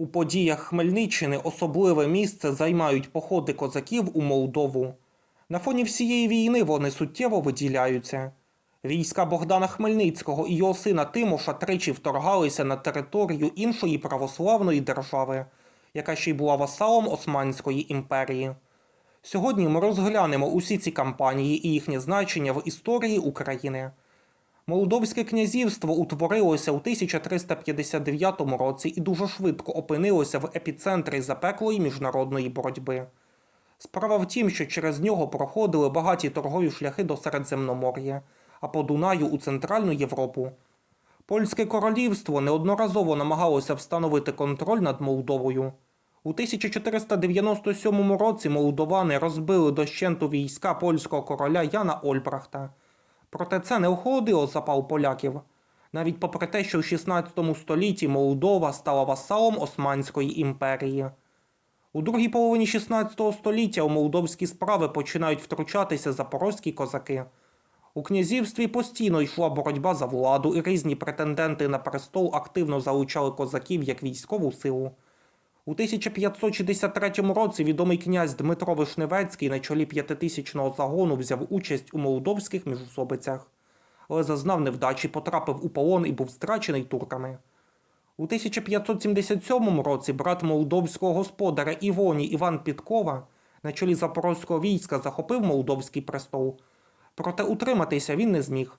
У подіях Хмельниччини особливе місце займають походи козаків у Молдову. На фоні всієї війни вони суттєво виділяються. Війська Богдана Хмельницького і його сина Тимоша тричі вторгалися на територію іншої православної держави, яка ще й була васалом Османської імперії. Сьогодні ми розглянемо усі ці кампанії і їхнє значення в історії України. Молдовське князівство утворилося у 1359 році і дуже швидко опинилося в епіцентрі запеклої міжнародної боротьби. Справа в тім, що через нього проходили багаті торгові шляхи до Середземномор'я, а по Дунаю у Центральну Європу. Польське королівство неодноразово намагалося встановити контроль над Молдовою. У 1497 році молдовани розбили дощенту війська польського короля Яна Ольбрахта. Проте це не охолодило запал поляків. Навіть попри те, що в 16 столітті Молдова стала васалом Османської імперії. У другій половині 16 століття у молдовські справи починають втручатися запорозькі козаки. У князівстві постійно йшла боротьба за владу, і різні претенденти на престол активно залучали козаків як військову силу. У 1563 році відомий князь Дмитро Вишневецький на чолі п'ятитисячного загону взяв участь у молдовських міжусобицях, але зазнав невдачі, потрапив у полон і був страчений турками. У 1577 році брат молдовського господаря Івоні Іван Підкова на чолі запорозького війська захопив молдовський престол. Проте утриматися він не зміг.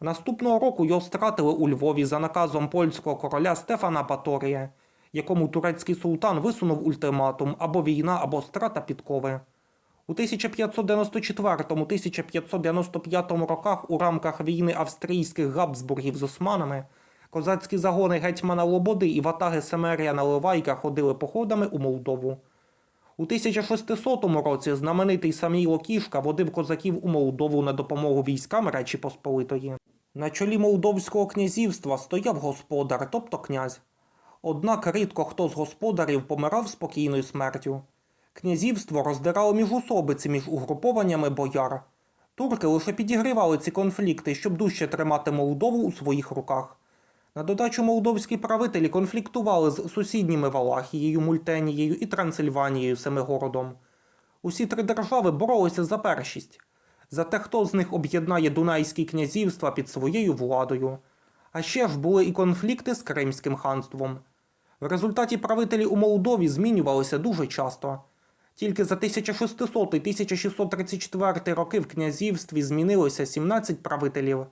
Наступного року його стратили у Львові за наказом польського короля Стефана Баторія, якому турецький султан висунув ультиматум або війна, або страта підкови. У 1594-1595 роках у рамках війни австрійських габсбургів з османами козацькі загони гетьмана Лободи і ватаги Семерія Наливайка ходили походами у Молдову. У 1600 році знаменитий Саміло Кішка водив козаків у Молдову на допомогу військам Речі Посполитої. На чолі Молдовського князівства стояв господар, тобто князь. Однак рідко хто з господарів помирав спокійною смертю. Князівство роздирало міжусобиці між угрупованнями бояр. Турки лише підігрівали ці конфлікти, щоб дужче тримати Молдову у своїх руках. На додачу молдовські правителі конфліктували з сусідніми Валахією, Мультенією і Трансильванією Семигородом. Усі три держави боролися за першість, за те, хто з них об'єднає Дунайські князівства під своєю владою. А ще ж були і конфлікти з Кримським ханством. В результаті правителі у Молдові змінювалися дуже часто. Тільки за 1600 і 1634 роки в князівстві змінилося 17 правителів.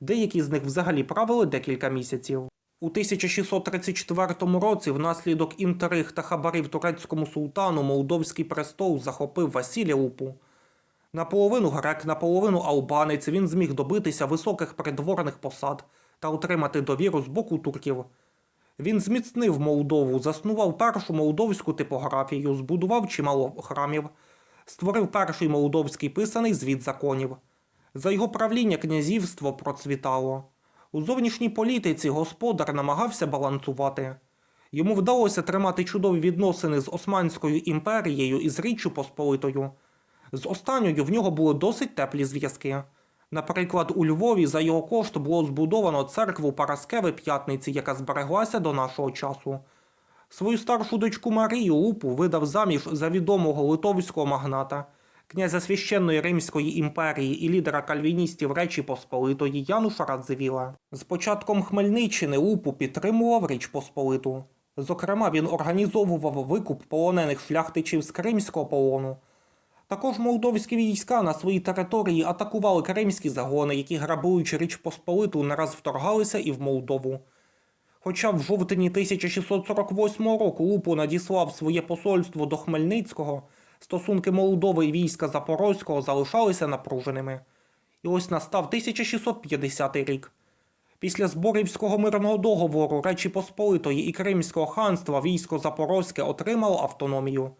Деякі з них взагалі правили декілька місяців. У 1634 році внаслідок інтриг та хабарів турецькому султану молдовський престол захопив Василія Лупу. Наполовину грек, наполовину албанець він зміг добитися високих придворних посад та отримати довіру з боку турків. Він зміцнив Молдову, заснував першу молдовську типографію, збудував чимало храмів, створив перший молдовський писаний звіт законів. За його правління князівство процвітало. У зовнішній політиці господар намагався балансувати. Йому вдалося тримати чудові відносини з Османською імперією і з Річчю Посполитою. З останньою в нього були досить теплі зв'язки. Наприклад, у Львові за його кошт було збудовано церкву Параскеви П'ятниці, яка збереглася до нашого часу. Свою старшу дочку Марію Лупу видав заміж за відомого литовського магната, князя священної Римської імперії і лідера кальвіністів Речі Посполитої Януша Радзивіла. З початком Хмельниччини Лупу підтримував Річ Посполиту. Зокрема, він організовував викуп полонених шляхтичів з кримського полону. Також молдовські війська на своїй території атакували кримські загони, які грабуючи Річ Посполиту, не раз вторгалися і в Молдову. Хоча в жовтні 1648 року Лупу надіслав своє посольство до Хмельницького, стосунки Молдови і війська Запорозького залишалися напруженими. І ось настав 1650 рік. Після Зборівського мирного договору Речі Посполитої і Кримського ханства військо Запорозьке отримало автономію.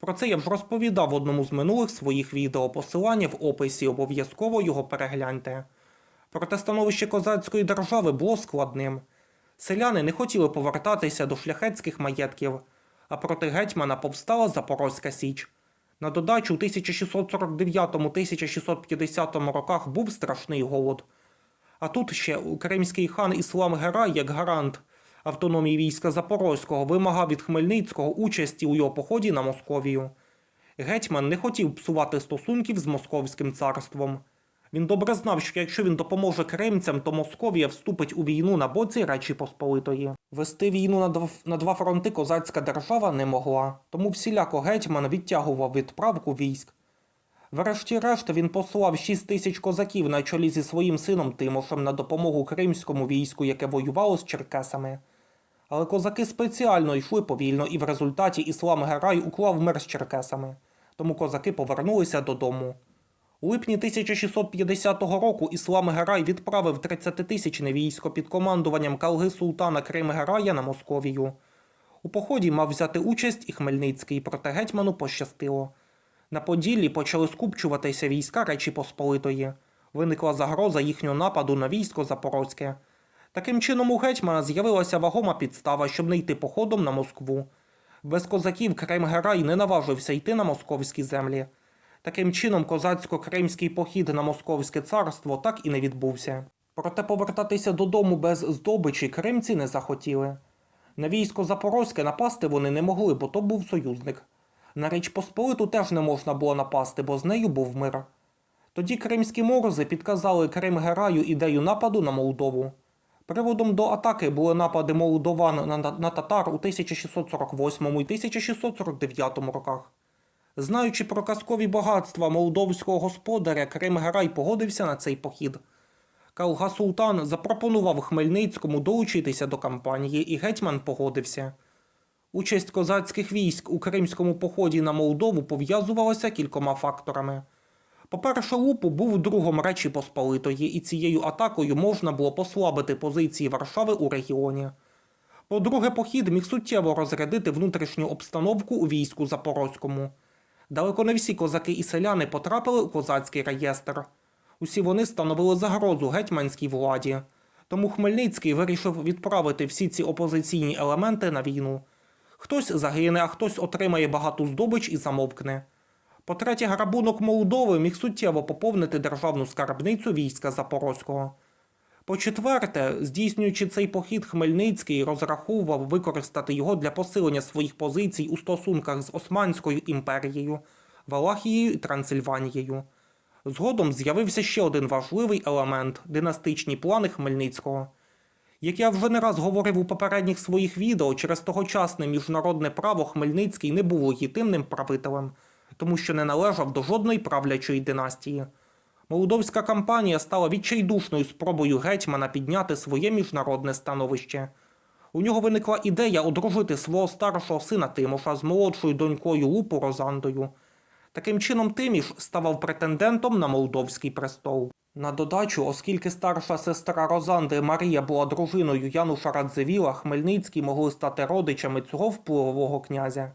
Про це я вже розповідав в одному з минулих своїх відео. Посилання в описі обов'язково його перегляньте. Проте становище козацької держави було складним. Селяни не хотіли повертатися до шляхетських маєтків, а проти гетьмана повстала Запорозька Січ. На додачу у 1649-1650 роках був страшний голод. А тут ще кримський хан Іслам Герай як гарант автономії війська Запорозького вимагав від Хмельницького участі у його поході на Московію. Гетьман не хотів псувати стосунків з Московським царством. Він добре знав, що якщо він допоможе кримцям, то Московія вступить у війну на боці Речі Посполитої. Вести війну на два, на два фронти козацька держава не могла, тому всіляко гетьман відтягував відправку військ. Врешті-решт він послав 6 тисяч козаків на чолі зі своїм сином Тимошем на допомогу кримському війську, яке воювало з черкесами. Але козаки спеціально йшли повільно, і в результаті Іслам Герай уклав мир з черкесами. Тому козаки повернулися додому. У липні 1650 року Іслам Герай відправив 30-тисячне військо під командуванням Калги Султана Крим Герая на Московію. У поході мав взяти участь і Хмельницький, проте гетьману пощастило. На Поділлі почали скупчуватися війська Речі Посполитої. Виникла загроза їхнього нападу на військо Запорозьке. Таким чином у гетьмана з'явилася вагома підстава, щоб не йти походом на Москву. Без козаків Крим Герай не наважився йти на московські землі. Таким чином, козацько-кримський похід на Московське царство так і не відбувся. Проте повертатися додому без здобичі кримці не захотіли. На військо Запорозьке напасти вони не могли, бо то був союзник. На Річ Посполиту теж не можна було напасти, бо з нею був мир. Тоді кримські морзи підказали Крим Гераю ідею нападу на Молдову. Приводом до атаки були напади молдован на, на татар у 1648 і 1649 роках. Знаючи про казкові багатства молдовського господаря, Крим Герай погодився на цей похід. Калга Султан запропонував Хмельницькому долучитися до кампанії, і гетьман погодився. Участь козацьких військ у кримському поході на Молдову пов'язувалася кількома факторами. По-перше, Лупу був другом Речі Посполитої, і цією атакою можна було послабити позиції Варшави у регіоні. По-друге, похід міг суттєво розрядити внутрішню обстановку у війську Запорозькому. Далеко не всі козаки і селяни потрапили у козацький реєстр. Усі вони становили загрозу гетьманській владі. Тому Хмельницький вирішив відправити всі ці опозиційні елементи на війну. Хтось загине, а хтось отримає багату здобич і замовкне. По-третє, грабунок Молдови міг суттєво поповнити державну скарбницю війська Запорозького. По-четверте, здійснюючи цей похід, Хмельницький розраховував використати його для посилення своїх позицій у стосунках з Османською імперією, Валахією і Трансильванією. Згодом з'явився ще один важливий елемент династичні плани Хмельницького. Як я вже не раз говорив у попередніх своїх відео, через тогочасне міжнародне право Хмельницький не був легітимним правителем, тому що не належав до жодної правлячої династії. Молдовська кампанія стала відчайдушною спробою гетьмана підняти своє міжнародне становище. У нього виникла ідея одружити свого старшого сина Тимоша з молодшою донькою Лупу Розандою. Таким чином, Тиміш ставав претендентом на молдовський престол. На додачу, оскільки старша сестра Розанди Марія була дружиною Януша Радзивіла, Хмельницький могли стати родичами цього впливового князя.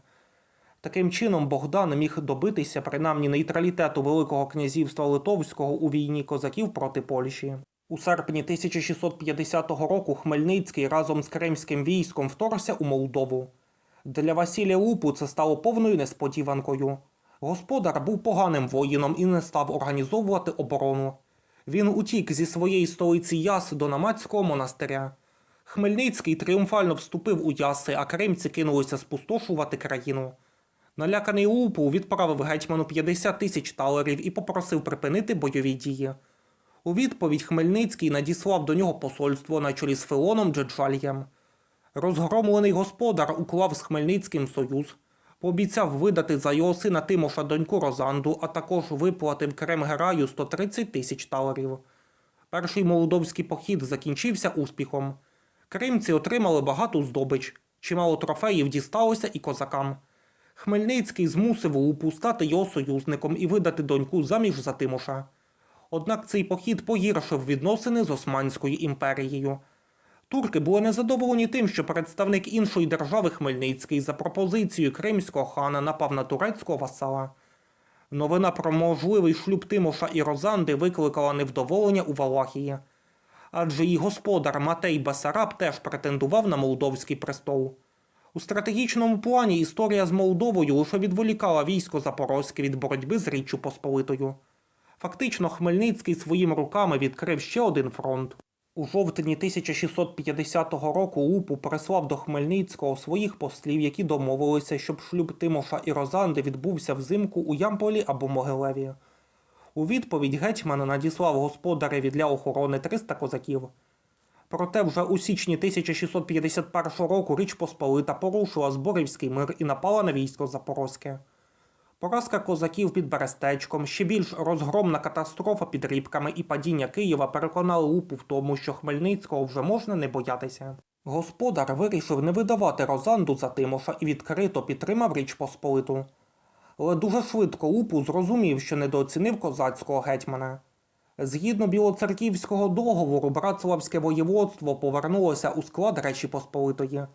Таким чином, Богдан міг добитися принаймні нейтралітету Великого князівства Литовського у війні козаків проти Польщі. У серпні 1650 року Хмельницький разом з кримським військом вторгся у Молдову. Для Василія Лупу це стало повною несподіванкою. Господар був поганим воїном і не став організовувати оборону. Він утік зі своєї столиці Яс до Намацького монастиря. Хмельницький тріумфально вступив у Яси, а кримці кинулися спустошувати країну. Наляканий Лупу відправив гетьману 50 тисяч талерів і попросив припинити бойові дії. У відповідь Хмельницький надіслав до нього посольство на чолі з Филоном Джеджальєм. Розгромлений господар уклав з Хмельницьким союз, пообіцяв видати за його сина Тимоша доньку Розанду, а також виплатив Кремгераю 130 тисяч талерів. Перший молдовський похід закінчився успіхом. Кримці отримали багату здобич, чимало трофеїв дісталося і козакам. Хмельницький змусив Лупу стати його союзником і видати доньку заміж за Тимоша. Однак цей похід погіршив відносини з Османською імперією. Турки були незадоволені тим, що представник іншої держави Хмельницький за пропозицією кримського хана напав на турецького васала. Новина про можливий шлюб Тимоша і Розанди викликала невдоволення у Валахії. Адже її господар Матей Басараб теж претендував на молдовський престол. У стратегічному плані історія з Молдовою лише відволікала військо Запорозьке від боротьби з Річчю Посполитою. Фактично, Хмельницький своїми руками відкрив ще один фронт. У жовтні 1650 року Лупу прислав до Хмельницького своїх послів, які домовилися, щоб шлюб Тимоша і Розанди відбувся взимку у Ямполі або Могилеві. У відповідь гетьман надіслав господареві для охорони 300 козаків. Проте вже у січні 1651 року Річ Посполита порушила Зборівський мир і напала на військо Запорозьке. Поразка козаків під Берестечком, ще більш розгромна катастрофа під Рібками і падіння Києва переконали Лупу в тому, що Хмельницького вже можна не боятися. Господар вирішив не видавати Розанду за Тимоша і відкрито підтримав Річ Посполиту. Але дуже швидко Лупу зрозумів, що недооцінив козацького гетьмана. Згідно білоцерківського договору, Братславське воєводство повернулося у склад Речі Посполитої.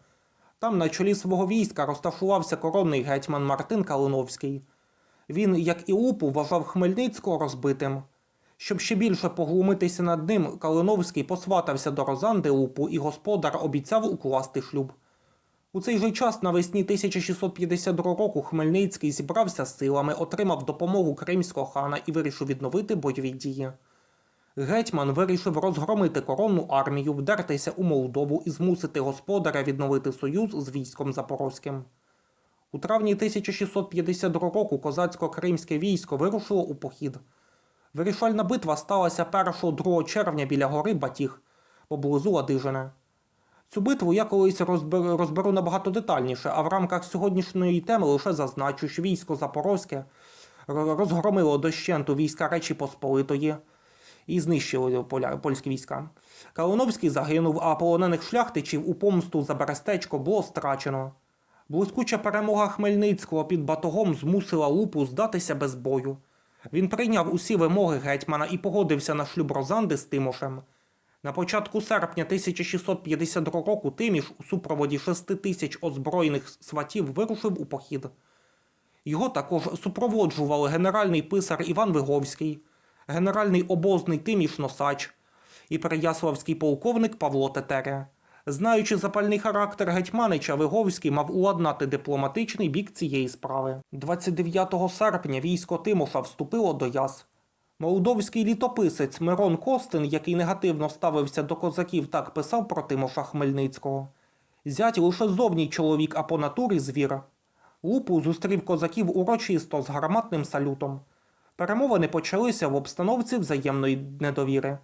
Там на чолі свого війська розташувався коронний гетьман Мартин Калиновський. Він, як і Лупу, вважав Хмельницького розбитим. Щоб ще більше поглумитися над ним, Калиновський посватався до Розанди Лупу, і господар обіцяв укласти шлюб. У цей же час навесні 1652 року Хмельницький зібрався з силами, отримав допомогу кримського хана і вирішив відновити бойові дії. Гетьман вирішив розгромити коронну армію, вдертися у Молдову і змусити господаря відновити союз з військом Запорозьким. У травні 1652 року козацько-кримське військо вирушило у похід. Вирішальна битва сталася 1-2 червня біля гори Батіг поблизу Ладижина. Цю битву я колись розберу, розберу набагато детальніше, а в рамках сьогоднішньої теми лише зазначу, що військо Запорозьке розгромило дощенту війська Речі Посполитої і знищили польські війська. Калиновський загинув, а полонених шляхтичів у помсту за Берестечко було страчено. Блискуча перемога Хмельницького під батогом змусила Лупу здатися без бою. Він прийняв усі вимоги гетьмана і погодився на шлюб Розанди з Тимошем. На початку серпня 1652 року Тиміш у супроводі 6 тисяч озброєних сватів вирушив у похід. Його також супроводжували генеральний писар Іван Виговський, генеральний обозний Тиміш Носач і переяславський полковник Павло Тетеря. Знаючи запальний характер Гетьманича, Виговський мав уладнати дипломатичний бік цієї справи. 29 серпня військо Тимоша вступило до Яс. Молдовський літописець Мирон Костин, який негативно ставився до козаків, так писав про Тимоша Хмельницького. Зять лише зовній чоловік, а по натурі звір. Лупу зустрів козаків урочисто з гарматним салютом. Перемовини почалися в обстановці взаємної недовіри,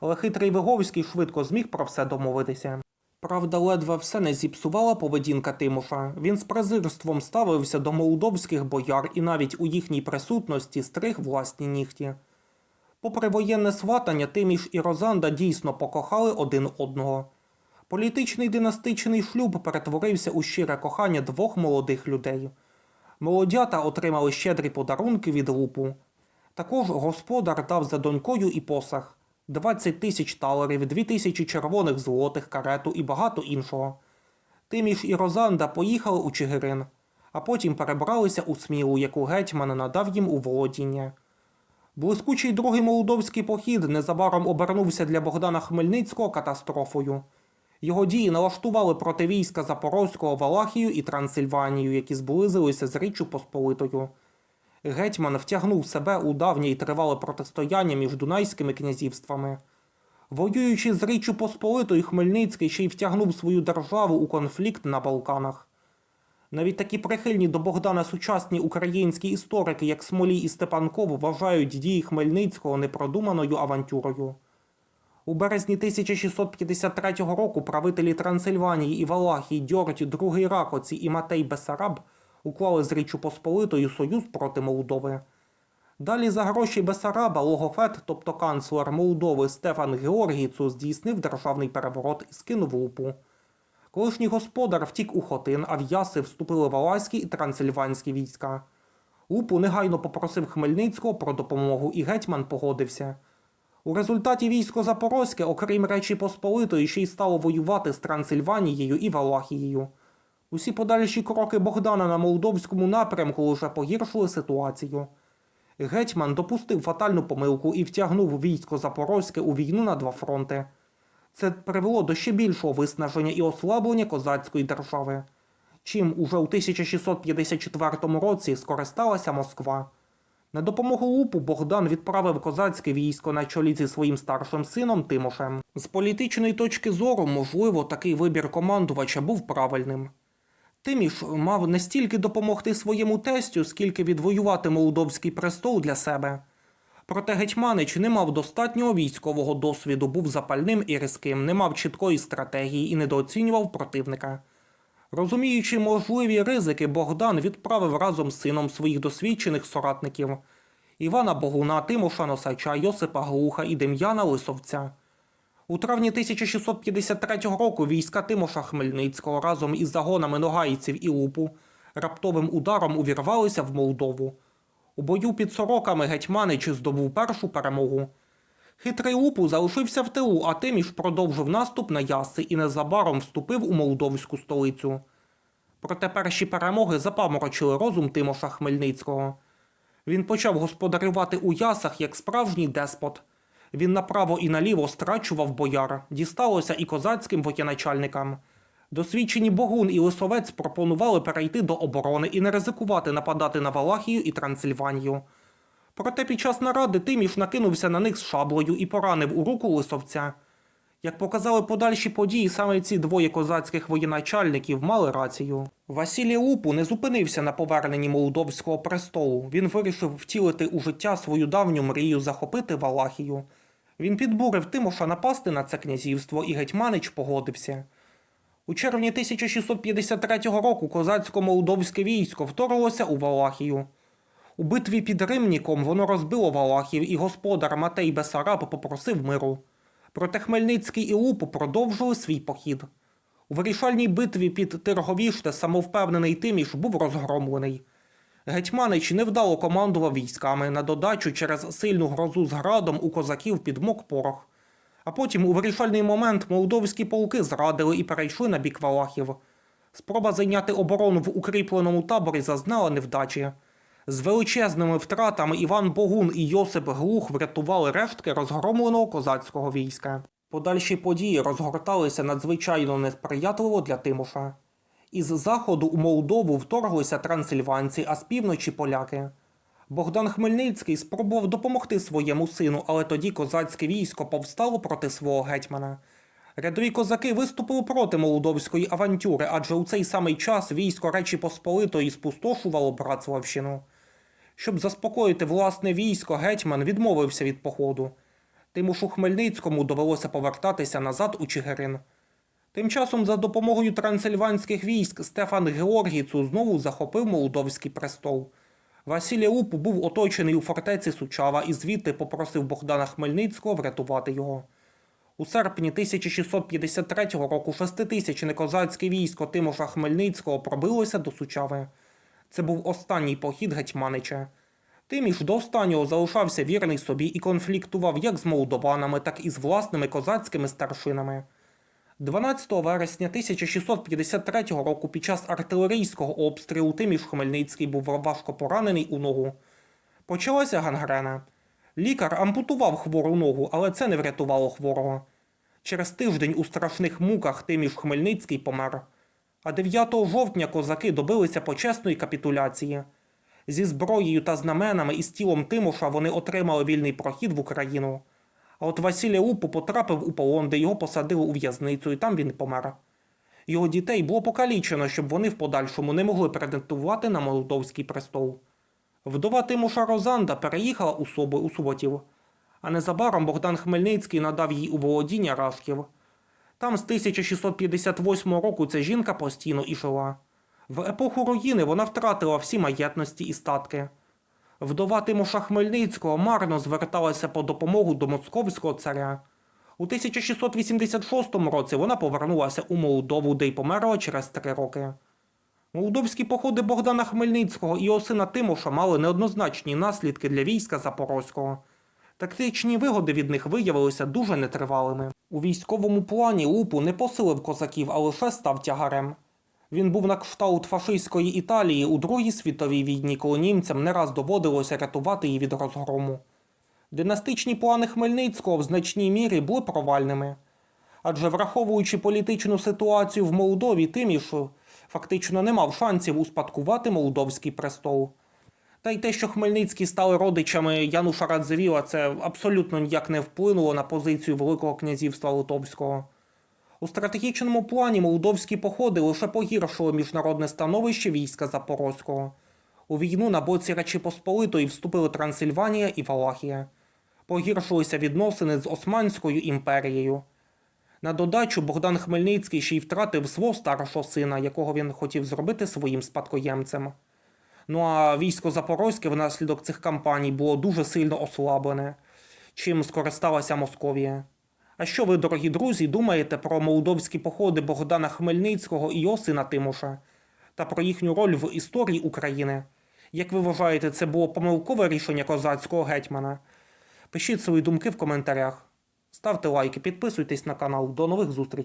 але хитрий Виговський швидко зміг про все домовитися. Правда, ледве все не зіпсувала поведінка Тимоша. Він з презирством ставився до молдовських бояр і навіть у їхній присутності стриг власні нігті. Попри воєнне сватання, Тиміш і Розанда дійсно покохали один одного. Політичний династичний шлюб перетворився у щире кохання двох молодих людей. Молодята отримали щедрі подарунки від лупу. Також господар дав за донькою і посаг 20 тисяч талерів, 2 тисячі червоних злотих, карету і багато іншого. Тиміш і Розанда поїхали у Чигирин, а потім перебралися у Смілу, яку гетьман надав їм у володіння. Блискучий другий молдовський похід незабаром обернувся для Богдана Хмельницького катастрофою. Його дії налаштували проти війська Запорозького Валахію і Трансильванію, які зблизилися з Річчю Посполитою. Гетьман втягнув себе у давнє і тривале протистояння між дунайськими князівствами. Воюючи з Річчю Посполитою, Хмельницький ще й втягнув свою державу у конфлікт на Балканах. Навіть такі прихильні до Богдана сучасні українські історики, як Смолій і Степанков, вважають дії Хмельницького непродуманою авантюрою. У березні 1653 року правителі Трансильванії і Валахії Дьорті, Другий Ракоці і Матей Бесараб уклали з Річчю Посполитою союз проти Молдови. Далі за гроші Бесараба Логофет, тобто канцлер Молдови Стефан Георгіцу, здійснив державний переворот і скинув лупу. Колишній господар втік у Хотин, а в Яси вступили валаські і трансильванські війська. Лупу негайно попросив Хмельницького про допомогу, і гетьман погодився. У результаті військо Запорозьке, окрім Речі Посполитої, ще й стало воювати з Трансильванією і Валахією. Усі подальші кроки Богдана на молдовському напрямку лише погіршили ситуацію. Гетьман допустив фатальну помилку і втягнув військо Запорозьке у війну на два фронти. Це привело до ще більшого виснаження і ослаблення козацької держави, чим уже у 1654 році скористалася Москва. На допомогу Лупу Богдан відправив козацьке військо на чолі зі своїм старшим сином Тимошем. З політичної точки зору, можливо, такий вибір командувача був правильним. Тиміш мав не стільки допомогти своєму тестю, скільки відвоювати молдовський престол для себе. Проте Гетьманич не мав достатнього військового досвіду, був запальним і різким, не мав чіткої стратегії і недооцінював противника. Розуміючи можливі ризики, Богдан відправив разом з сином своїх досвідчених соратників Івана Богуна, Тимоша Носача, Йосипа Глуха і Дем'яна Лисовця. У травні 1653 року війська Тимоша Хмельницького разом із загонами ногайців і лупу раптовим ударом увірвалися в Молдову. У бою під сороками Гетьманич здобув першу перемогу. Хитрий лупу залишився в тилу, а Тиміш продовжив наступ на Яси і незабаром вступив у молдовську столицю. Проте перші перемоги запаморочили розум Тимоша Хмельницького. Він почав господарювати у ясах як справжній деспот. Він направо і наліво страчував бояр, дісталося і козацьким воєначальникам. Досвідчені Богун і Лисовець пропонували перейти до оборони і не ризикувати нападати на Валахію і Трансильванію. Проте під час наради Тиміш накинувся на них з шаблею і поранив у руку лисовця. Як показали подальші події, саме ці двоє козацьких воєначальників мали рацію. Василій Лупу не зупинився на поверненні молдовського престолу. Він вирішив втілити у життя свою давню мрію захопити Валахію. Він підбурив Тимоша напасти на це князівство, і Гетьманич погодився. У червні 1653 року козацько-молдовське військо вторглося у Валахію. У битві під Римніком воно розбило Валахів, і господар Матей Бесараб попросив миру. Проте Хмельницький і Лупу продовжили свій похід. У вирішальній битві під Тирговіште самовпевнений Тиміш був розгромлений. Гетьманич невдало командував військами на додачу через сильну грозу з градом у козаків підмок порох. А потім у вирішальний момент молдовські полки зрадили і перейшли на бік Валахів. Спроба зайняти оборону в укріпленому таборі зазнала невдачі. З величезними втратами Іван Богун і Йосип Глух врятували рештки розгромленого козацького війська. Подальші події розгорталися надзвичайно несприятливо для Тимоша. Із заходу у Молдову вторглися трансильванці, а з півночі поляки. Богдан Хмельницький спробував допомогти своєму сину, але тоді козацьке військо повстало проти свого гетьмана. Рядові козаки виступили проти молдовської авантюри, адже у цей самий час військо Речі Посполитої спустошувало Братславщину. Щоб заспокоїти власне військо, гетьман відмовився від походу. Тимушу Хмельницькому довелося повертатися назад у Чигирин. Тим часом, за допомогою трансильванських військ, Стефан Георгіцу знову захопив молдовський престол. Василій Лупу був оточений у фортеці Сучава і звідти попросив Богдана Хмельницького врятувати його. У серпні 1653 року шеститисячне козацьке військо Тимоша Хмельницького пробилося до Сучави. Це був останній похід Гетьманича. Тиміш до останнього залишався вірний собі і конфліктував як з молдованами, так і з власними козацькими старшинами. 12 вересня 1653 року під час артилерійського обстрілу Тиміш Хмельницький був важко поранений у ногу. Почалася гангрена. Лікар ампутував хвору ногу, але це не врятувало хворого. Через тиждень у страшних муках Тиміш Хмельницький помер. А 9 жовтня козаки добилися почесної капітуляції. Зі зброєю та знаменами і з тілом Тимоша вони отримали вільний прохід в Україну. А от Василій Лупу потрапив у полон, де його посадили у в'язницю, і там він помер. Його дітей було покалічено, щоб вони в подальшому не могли претендувати на молдовський престол. Вдова Тимоша Розанда переїхала у Соби у Суботів, а незабаром Богдан Хмельницький надав їй у володіння Рашків. Там з 1658 року ця жінка постійно і жила. В епоху руїни вона втратила всі маєтності і статки. Вдова Тимоша Хмельницького марно зверталася по допомогу до московського царя. У 1686 році вона повернулася у Молдову, де й померла через три роки. Молдовські походи Богдана Хмельницького і його сина Тимоша мали неоднозначні наслідки для війська Запорозького. Тактичні вигоди від них виявилися дуже нетривалими. У військовому плані Лупу не посилив козаків, а лише став тягарем. Він був на кшталт фашистської Італії у Другій світовій війні, коли німцям не раз доводилося рятувати її від розгрому. Династичні плани Хмельницького в значній мірі були провальними. Адже враховуючи політичну ситуацію в Молдові, Тиміш фактично не мав шансів успадкувати молдовський престол. Та й те, що Хмельницькі стали родичами Януша Радзивіла, це абсолютно ніяк не вплинуло на позицію Великого князівства Литовського. У стратегічному плані молдовські походи лише погіршили міжнародне становище війська Запорозького. У війну на боці Речі Посполитої вступили Трансильванія і Валахія. Погіршилися відносини з Османською імперією. На додачу Богдан Хмельницький ще й втратив свого старшого сина, якого він хотів зробити своїм спадкоємцем. Ну а військо Запорозьке внаслідок цих кампаній було дуже сильно ослаблене, чим скористалася Московія. А що ви, дорогі друзі, думаєте про молдовські походи Богдана Хмельницького і його сина Тимоша та про їхню роль в історії України? Як ви вважаєте, це було помилкове рішення козацького гетьмана? Пишіть свої думки в коментарях. Ставте лайки, підписуйтесь на канал. До нових зустрічей.